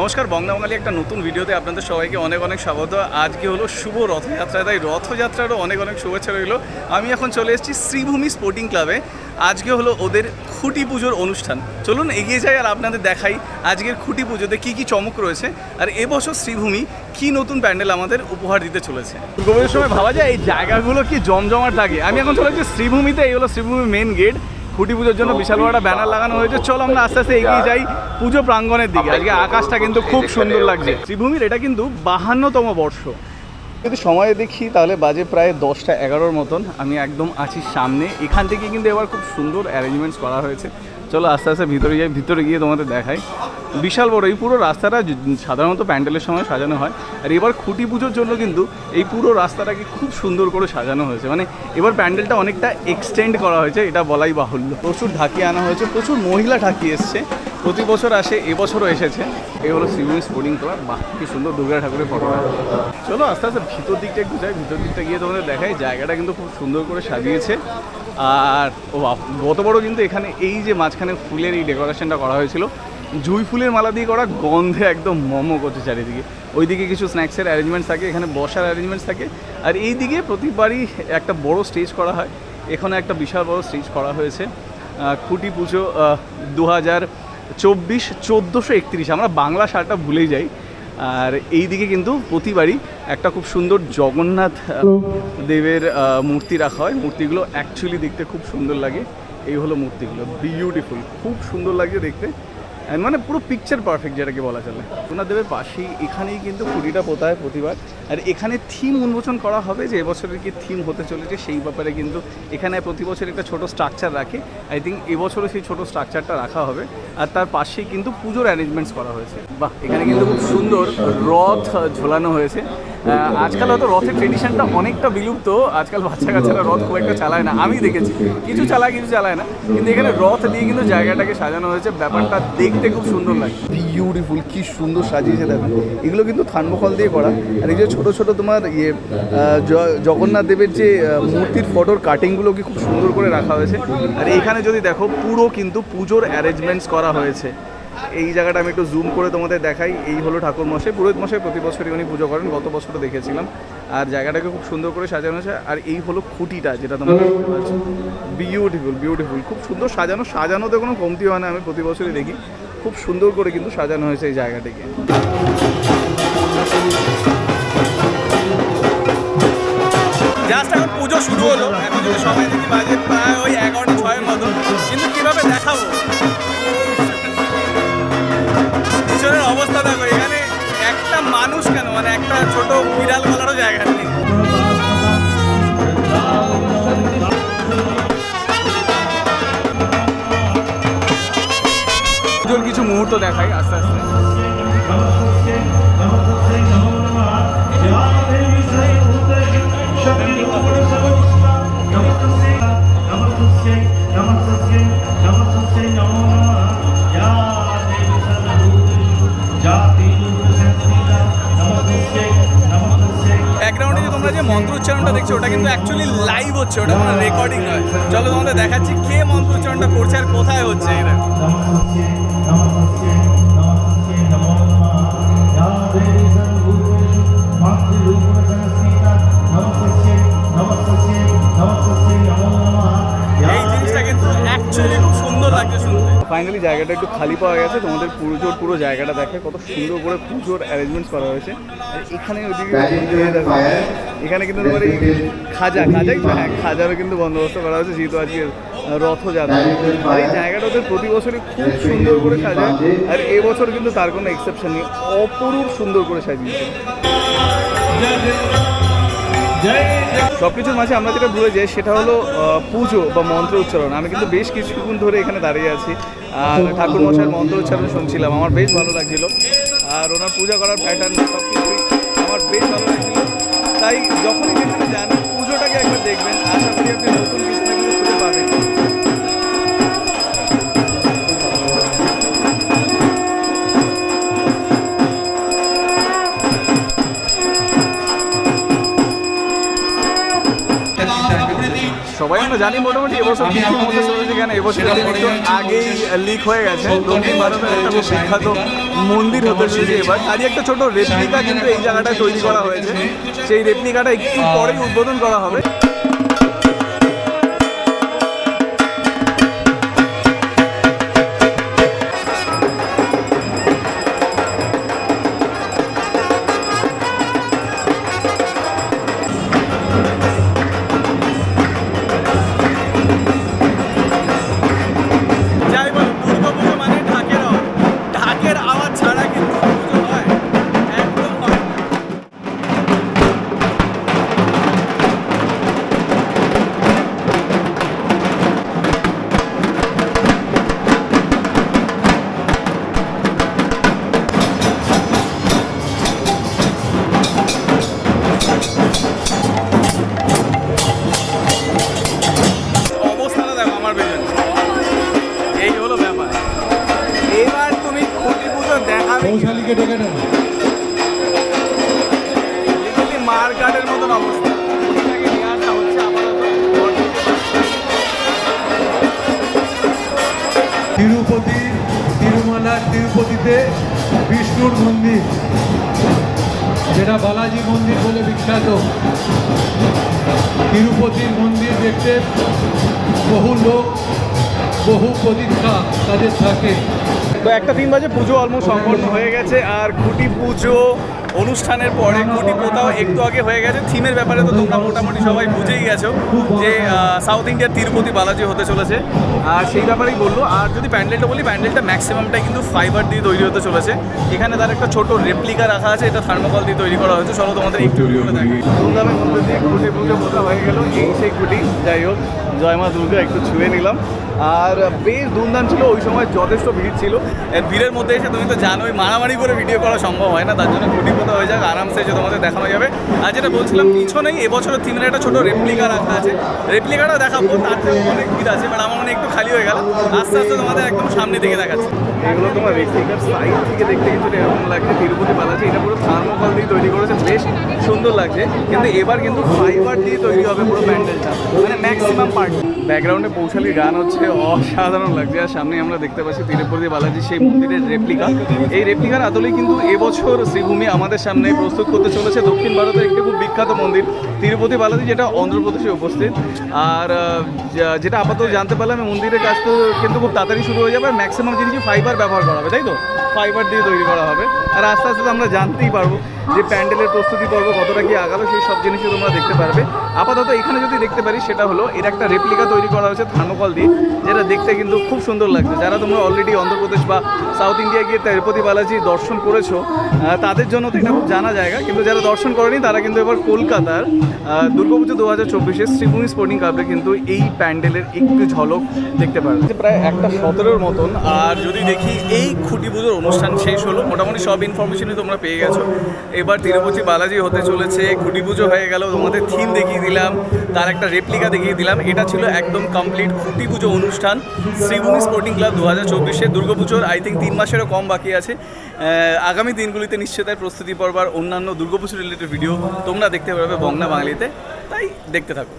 নমস্কার বঙ্গবাঙালি একটা নতুন ভিডিওতে আপনাদের সবাইকে অনেক অনেক স্বাগত। আজকে হলো শুভ রথযাত্রা, তাই রথযাত্রারও অনেক অনেক শুভেচ্ছা রইল। আমি এখন চলে এসেছি শ্রীভূমি স্পোর্টিং ক্লাবে। আজকে হলো ওদের খুঁটি পুজোর অনুষ্ঠান। চলুন এগিয়ে যাই আর আপনাদের দেখাই আজকের খুঁটি পুজোতে কী কী চমক রয়েছে। আর এবছর শ্রীভূমি কী নতুন প্যান্ডেল আমাদের উপহার দিতে চলেছে। দুর্গাপুজোর সময় ভাবা যায়, এই জায়গাগুলো কি জমজমাট লাগে। আমি এখন চলে যাচ্ছি শ্রীভূমিতে, এই হলো শ্রীভূমি মেন গেট খুঁটি পুজোর জন্য বিশাল বড় একটা ব্যানার লাগানো হয়েছে। চলো আমরা আস্তে আস্তে এগিয়ে যাই পুজো প্রাঙ্গণের দিকে। আজকে আকাশটা কিন্তু খুব সুন্দর লাগছে। শ্রীভূমির এটা কিন্তু বাহান্নতম বর্ষ। যদি সময় দেখি, তাহলে বাজে প্রায় দশটা এগারোর মতন আমি একদম আছি সামনে। এখান থেকে কিন্তু এবার খুব সুন্দর অ্যারেঞ্জমেন্টস করা হয়েছে। চলো আস্তে আস্তে ভিতরে যাই ভিতরে গিয়ে তোমাদের দেখাই। বিশাল বড়, এই পুরো রাস্তাটা সাধারণত প্যান্ডেলের সময় সাজানো হয়। আর এবার খুঁটি পুজোর জন্য কিন্তু এই পুরো রাস্তাটাকে খুব সুন্দর করে সাজানো হয়েছে। মানে এবার প্যান্ডেলটা অনেকটা এক্সটেন্ড করা হয়েছে, এটা বলাই বাহুল্য। প্রচুর ঢাকিয়ে আনা হয়েছে, প্রচুর মহিলা ঢাকি এসছে। প্রতি বছর আসে, এবছরও এসেছে। এই হলো শ্রীভূমি স্পোর্টিং ক্লাব বাহ, কি সুন্দর দুর্গা ঠাকুরের ফটো চলো আস্তে আস্তে ভিতর দিকটা একটু যাই, ভিতর দিকটা গিয়ে তোমাদের দেখাই। জায়গাটা কিন্তু খুব সুন্দর করে সাজিয়েছে। আর, ও কত বড় কিন্তু এখানে এই যে মাঝখানে ফুলের এই ডেকোরেশনটা করা হয়েছিল। জুই ফুলের মালা দিয়ে করা, গন্ধে একদম মমো করছে চারিদিকে। ওইদিকে কিছু স্ন্যাক্সের অ্যারেঞ্জমেন্টস থাকে, এখানে বসার অ্যারেঞ্জমেন্টস থাকে। আর এই দিকে প্রতিবারই একটা বড় স্টেজ করা হয়। এখানে একটা বিশাল বড় স্টেজ করা হয়েছে। খুঁটি পুজো দু হাজার চব্বিশ, চোদ্দোশো একত্রিশ। আমরা বাংলা সালটা ভুলেই যাই। আর এই দিকে কিন্তু প্রতিবারই একটা খুব সুন্দর জগন্নাথ দেবের মূর্তি রাখা হয়। মূর্তিগুলো অ্যাকচুয়ালি দেখতে খুব সুন্দর লাগে। এই হলো মূর্তিগুলো। বিউটিফুল খুব সুন্দর লাগে দেখতে। মানে পুরো পিকচার পারফেক্ট যেটাকে বলা চলে। দেবের পাশেই এখানেই কিন্তু কুড়িটা পোতা হয় প্রতিবার। আর এখানে থিম উন্মোচন করা হবে যে এবছরের কি থিম হতে চলেছে সেই ব্যাপারে কিন্তু এখানে প্রতি বছর একটা ছোট স্ট্রাকচার রাখে। আই থিঙ্ক এবছরও সেই ছোট স্ট্রাকচারটা রাখা হবে। আর তার পাশেই কিন্তু পুজোর অ্যারেঞ্জমেন্টস করা হয়েছে। বাহ, এখানে কিন্তু খুব সুন্দর রথ ঝোলানো হয়েছে। আজকাল হয়তো রথের ট্রেডিশনটা অনেকটা বিলুপ্ত। আজকাল বাচ্চা কাচ্চারা রথ খুব একটা চালায় না, আমি দেখেছি। কিছু চালায় কিছু চালায় না। কিন্তু এখানে রথ দিয়ে কিন্তু জায়গাটাকে সাজানো হয়েছে, ব্যাপারটা দেখতে খুব সুন্দর লাগে। বিউটিফুল কি সুন্দর সাজিয়েছে দেখো। এগুলো কিন্তু থার্মোকল দিয়ে করা। আর এই যে ছোট ছোট তোমার ইয়ে জগন্নাথ দেবের যে মূর্তির ফটোর কাটিংগুলো কি খুব সুন্দর করে রাখা হয়েছে। আর এখানে যদি দেখো, পুরো কিন্তু পুজোর অ্যারেঞ্জমেন্টস করা হয়েছে। এই জায়গাটা আমি একটু জুম করে তোমাদের দেখাই। এই হলো ঠাকুর মশাই। পুরোহিত মশাই প্রতি বছরই উনি পুজো করেন। গত বছরও দেখেছিলাম। আর জায়গাটাকে খুব সুন্দর করে সাজানো হয়েছে আর এই হলো খুঁটিটা, যেটা তোমরা দেখতে পাচ্ছ। বিউটিফুল বিউটিফুল খুব সুন্দর সাজানো। সাজানোতে কোনো কমতি হয় না। আমি প্রতি বছরই দেখি। খুব সুন্দর করে কিন্তু সাজানো হয়েছে এই জায়গাটিকে। জাস্ট এখন পুজো শুরু হলো। এখন যদি সময় দেখি, বাজে প্রায় ওই এগারোটা, ছয়ের মতো। কিন্তু কীভাবে দেখাবো? মুহূর্ত দেখাই, আস্তে আস্তে। ব্যাকগ্রাউন্ডে যে তোমরা যে মন্ত্র উচ্চারণটা দেখছ, ওটা কিন্তু অ্যাকচুয়ালি লাইভ হচ্ছে, ওটা কোনো রেকর্ডিং নয়। চলো তোমাদের দেখাচ্ছি কে মন্ত্র উচ্চারণটা করছে আর কোথায় হচ্ছে এটা এই ফাইনালি জায়গাটা একটু খালি পাওয়া গেছে তোমাদের পুজোর পুরো জায়গাটা দেখে কত সুন্দর করে পুজোর অ্যারেঞ্জমেন্ট করা হয়েছে। আর এখানে দেখো, এখানে কিন্তু তোমার এই খাজা খাজাই তো হ্যাঁ খাজারও কিন্তু বন্দোবস্ত করা হয়েছে যেহেতু আজকে রথযাত্রা। আর এই জায়গাটা ওদের প্রতি বছরই খুব সুন্দর করে সাজায় আর এবছর কিন্তু তার কোনো এক্সেপশন নেই অপরূপ সুন্দর করে সাজিয়েছে। সব কিছুর মাঝে আমরা যেটা ভুলে যাই, সেটা হলো পুজো বা মন্ত্র উচ্চারণ। আমি কিন্তু বেশ কিছুক্ষণ ধরে এখানে দাঁড়িয়ে আছি। আর ঠাকুর মশাইয়ের মন্ত্র উচ্চারণ শুনছিলাম। আমার বেশ ভালো লাগছিল। আর ওনার পূজা করার প্যাটার্ন সব কিছুই আমার বেশ ভালো লাগছিল। তাই যখনই সবাই আমরা জানি মোটামুটি এবছর মধ্যে চলেছে কেন এবছর একটু আগেই লিক হয়ে গেছে। দক্ষিণ ভারতের একটা খুব বিখ্যাত মন্দির হতে চলেছে এবার। তারই একটা ছোট রেপ্লিকা কিন্তু এই জায়গাটায় তৈরি করা হয়েছে। সেই রেপ্লিকাটা একটু পরেই উদ্বোধন করা হবে। পুজো দেখাবে কি? কৌশালীকে ডেকে নেন। লিটারলি মার কাটের মতন অবস্থা। তিরুপতি তিরুমালার তিরুপতিতে বিষ্ণুর মন্দির যেটা বালাজি মন্দির বলে বিখ্যাত। তিরুপতির মন্দির দেখতে বহু লোক বহু প্রতীক্ষা তাদের থাকে। তো একটা তিন বাজে পুজো অলমোস্ট সম্পন্ন হয়ে গেছে, আর খুঁটি পুজো অনুষ্ঠানের পরে খুঁটি পোতাও একটু আগে হয়ে গেছে। থিমের ব্যাপারে তো তোমরা মোটামুটি সবাই বুঝেই গেছো যে সাউথ ইন্ডিয়ার তিরুপতি বালাজি হতে চলেছে। আর সেই ব্যাপারেই বলল। আর যদি প্যান্ডেলটা বলি প্যান্ডেলটা ম্যাক্সিমামটাই কিন্তু ফাইবার দিয়ে তৈরি হতে চলেছে। এখানে তার একটা ছোট রেপ্লিকা রাখা আছে এটা থার্মোকল দিয়ে তৈরি করা হয়েছে। চলো তোমাদের একটু ধুমধামের মধ্যে দিয়ে খুঁটি পুজো পোতা হয়ে গেল। এই সেই খুঁটি যাই হোক জয় মা দুর্গা একটু ছুঁয়ে নিলাম। আর বেশ ধুমধাম ছিল ওই সময় যথেষ্ট ভিড় ছিল। ভিড়ের মধ্যে এসে তুমি তো জানোই মারামারি করে ভিডিও করা সম্ভব হয় না। তার জন্য খুঁটি পোতা হয়ে যাক আরামসে এসে তোমাদের দেখানো যাবে। আর যেটা বলছিলাম পিছনেই এবছরের থিমের একটা ছোটো রেপ্লিকা রাখা আছে। রেপ্লিকাটা দেখাবো তার অনেক ভিড় আছে বাট আমার মনে একটু খালি হয়ে গেল। আস্তে আস্তে তোমাদের একদম সামনে দিকে দেখাচ্ছি। এগুলো তোমার বেসিক্যাল সাইড থেকে দেখতে কিন্তু এরকম লাগছে। তিরুপতি বালাজি এটা পুরো থার্মোকল দিয়ে তৈরি করেছে। সুন্দর লাগছে, কিন্তু এবার কিন্তু ফাইবার দিয়ে তৈরি হবে পুরো প্যান্ডেলটা মানে ম্যাক্সিমাম পার্ট ব্যাকগ্রাউন্ডে পৌঁছালির গান হচ্ছে অসাধারণ লাগছে, আর সামনে আমরা দেখতে পাচ্ছি তিরুপতি বালাজি সেই মন্দিরের রেপ্লিকা এই রেপ্লিকার আদলেই কিন্তু এবছর শ্রীভূমি আমাদের সামনে প্রস্তুত করতে চলেছে। দক্ষিণ ভারতের একটি খুব বিখ্যাত মন্দির, তিরুপতি বালাজি, যেটা অন্ধ্রপ্রদেশে উপস্থিত। আর যেটা আপাতত জানতে পারলাম, মন্দিরের কাজ তো কিন্তু খুব তাড়াতাড়ি শুরু হয়ে যাবে, আর ম্যাক্সিমাম জিনিসই ফাইবার ব্যবহার করা হবে, তাই তো? ফাইবার দিয়ে তৈরি করা হবে। আর আস্তে আস্তে আমরা জানতেই পারব যে প্যান্ডেলের প্রস্তুতি পর্ব কতটা কি আগালো সেই সব জিনিসই তোমরা দেখতে পারবে। আপাতত এখানে যদি দেখতে পারি সেটা হলো এর একটা রেপ্লিকা তৈরি করা হয়েছে থার্মোকল দিয়ে যেটা দেখতে কিন্তু খুব সুন্দর লাগছে। যারা তোমরা অলরেডি অন্ধ্রপ্রদেশ বা সাউথ ইন্ডিয়া গিয়ে তিরুপতি বালাজি দর্শন করেছ তাদের জন্য তো এটা খুব জানা জায়গা। কিন্তু যারা দর্শন করেনি তারা কিন্তু এবার কলকাতার আহ, দুর্গাপুজো দু হাজার চব্বিশে শ্রীভূমি স্পোর্টিং ক্লাবে কিন্তু এই প্যান্ডেলের একটু ঝলক দেখতে পারবে। প্রায় একটা সতেরোর মতন আর যদি দেখি এই খুঁটি পুজোর অনুষ্ঠান শেষ হলো। মোটামুটি সব ইনফরমেশনই তোমরা পেয়ে গেছো। এবার তিরুপতি বালাজি হতে চলেছে খুঁটি পুজো হয়ে গেল, তোমাদের থিম দেখিয়ে দিলাম, তার একটা রেপ্লিকা দেখিয়ে দিলাম। এটা ছিল একদম কমপ্লিট খুঁটি পুজো অনুষ্ঠান। শ্রীভূমি স্পোর্টিং ক্লাব দু হাজার চব্বিশে দুর্গাপুজোর আই থিঙ্ক তিন মাসেরও কম বাকি আছে। আগামী দিনগুলিতে নিশ্চয়ই তার প্রস্তুতি পর্ব আর অন্যান্য দুর্গাপুজো রিলেটেড ভিডিও তোমরা দেখতে পারবে বংলা বাঙালিতে। তাই দেখতে থাকো।